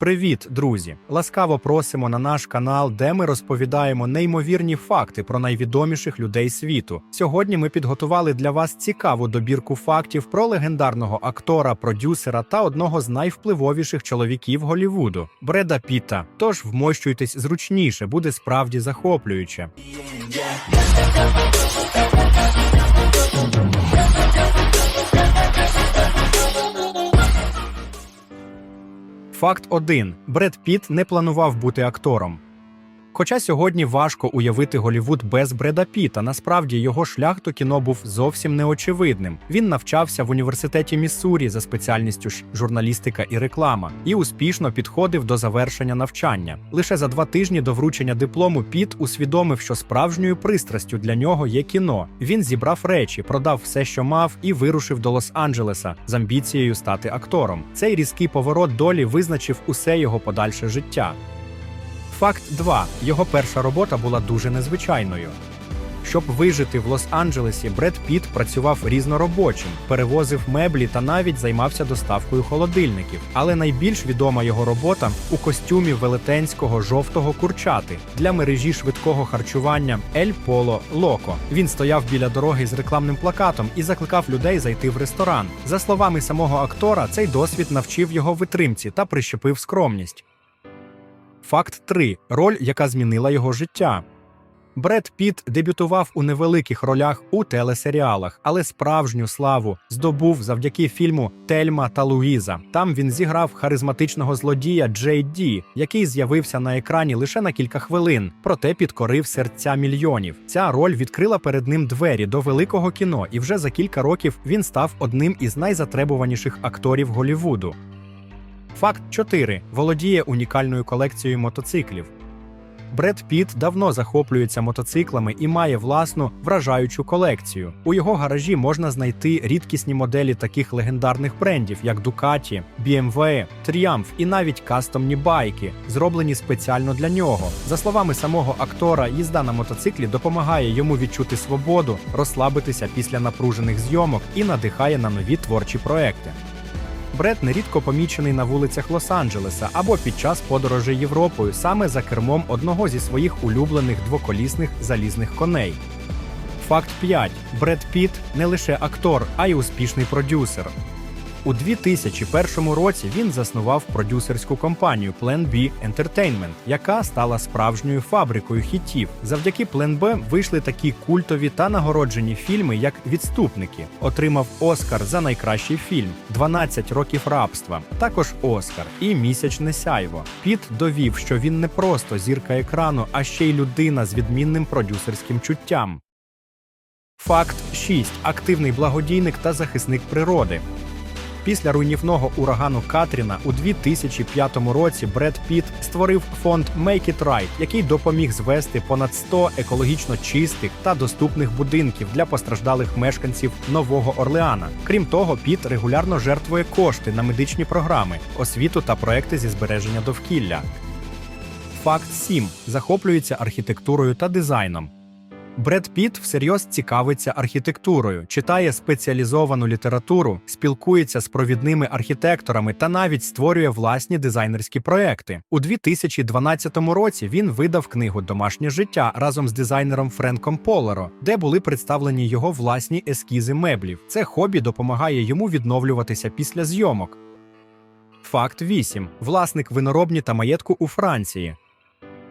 Привіт, друзі! Ласкаво просимо на наш канал, де ми розповідаємо неймовірні факти про найвідоміших людей світу. Сьогодні ми підготували для вас цікаву добірку фактів про легендарного актора, продюсера та одного з найвпливовіших чоловіків Голівуду Бреда Піта. Тож вмощуйтесь зручніше, буде справді захоплююче. Факт 1. Бред Піт не планував бути актором. Хоча сьогодні важко уявити Голівуд без Бреда Піта, насправді його шлях до кіно був зовсім неочевидним. Він навчався в університеті Міссурі за спеціальністю журналістика і реклама і успішно підходив до завершення навчання. Лише за два тижні до вручення диплому Піт усвідомив, що справжньою пристрастю для нього є кіно. Він зібрав речі, продав все, що мав, і вирушив до Лос-Анджелеса з амбіцією стати актором. Цей різкий поворот долі визначив усе його подальше життя. Факт 2. Його перша робота була дуже незвичайною. Щоб вижити в Лос-Анджелесі, Бред Піт працював різноробочим, перевозив меблі та навіть займався доставкою холодильників. Але найбільш відома його робота у костюмі велетенського жовтого курчати для мережі швидкого харчування Ель Поло Локо. Він стояв біля дороги з рекламним плакатом і закликав людей зайти в ресторан. За словами самого актора, цей досвід навчив його витримці та прищепив скромність. Факт 3. Роль, яка змінила його життя. Бред Піт дебютував у невеликих ролях у телесеріалах, але справжню славу здобув завдяки фільму Тельма та Луїза. Там він зіграв харизматичного злодія Джей Ді, який з'явився на екрані лише на кілька хвилин, проте підкорив серця мільйонів. Ця роль відкрила перед ним двері до великого кіно, і вже за кілька років він став одним із найзатребуваніших акторів Голівуду. Факт 4. володіє унікальною колекцією мотоциклів. Бред Піт давно захоплюється мотоциклами і має власну вражаючу колекцію. У його гаражі можна знайти рідкісні моделі таких легендарних брендів, як Ducati, BMW, Triumph і навіть кастомні байки, зроблені спеціально для нього. За словами самого актора, їзда на мотоциклі допомагає йому відчути свободу, розслабитися після напружених зйомок і надихає на нові творчі проекти. Бред нерідко помічений на вулицях Лос-Анджелеса або під час подорожей Європою саме за кермом одного зі своїх улюблених двоколісних залізних коней. Факт 5. Бред Піт не лише актор, а й успішний продюсер. У 2001 році він заснував продюсерську компанію Plan B Entertainment, яка стала справжньою фабрикою хітів. Завдяки Plan B вийшли такі культові та нагороджені фільми, як Відступники, отримав Оскар за найкращий фільм, 12 років рабства, також Оскар і Місячне сяйво. Піт довів, що він не просто зірка екрану, а ще й людина з відмінним продюсерським чуттям. Факт 6. Активний благодійник та захисник природи. Після руйнівного урагану Катріна у 2005 році Бред Піт створив фонд Make It Right, який допоміг звести понад 100 екологічно чистих та доступних будинків для постраждалих мешканців Нового Орлеана. Крім того, Піт регулярно жертвує кошти на медичні програми, освіту та проекти зі збереження довкілля. Факт 7. захоплюється архітектурою та дизайном. Бред Піт всерйоз цікавиться архітектурою, читає спеціалізовану літературу, спілкується з провідними архітекторами та навіть створює власні дизайнерські проекти. У 2012 році він видав книгу Домашнє життя разом з дизайнером Френком Поларо, де були представлені його власні ескізи меблів. Це хобі допомагає йому відновлюватися після зйомок. Факт 8. власник виноробні та маєтку у Франції.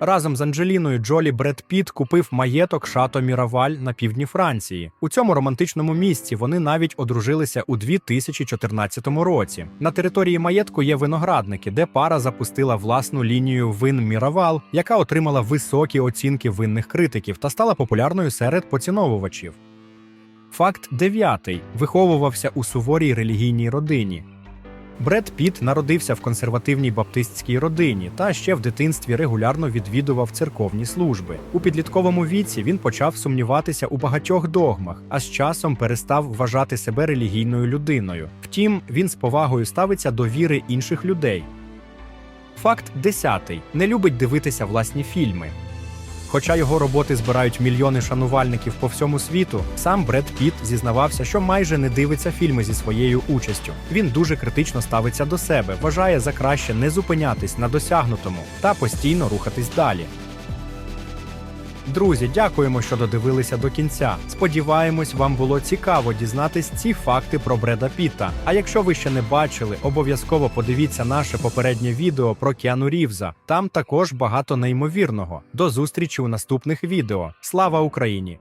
Разом з Анджеліною Джолі Бред Піт купив маєток Шато Міраваль на півдні Франції. У цьому романтичному місці вони навіть одружилися у 2014 році. На території маєтку є виноградники, де пара запустила власну лінію вин Міравал, яка отримала високі оцінки винних критиків та стала популярною серед поціновувачів. Факт 9. виховувався у суворій релігійній родині. Бред Піт народився в консервативній баптистській родині та ще в дитинстві регулярно відвідував церковні служби. У підлітковому віці він почав сумніватися у багатьох догмах, а з часом перестав вважати себе релігійною людиною. Втім, він з повагою ставиться до віри інших людей. Факт 10. не любить дивитися власні фільми. Хоча його роботи збирають мільйони шанувальників по всьому світу, сам Бред Піт зізнавався, що майже не дивиться фільми зі своєю участю. Він дуже критично ставиться до себе, вважає за краще не зупинятись на досягнутому та постійно рухатись далі. Друзі, дякуємо, що додивилися до кінця. Сподіваємось, вам було цікаво дізнатись ці факти про Бреда Піта. А якщо ви ще не бачили, обов'язково подивіться наше попереднє відео про Кіану Рівза. Там також багато неймовірного. До зустрічі у наступних відео. Слава Україні!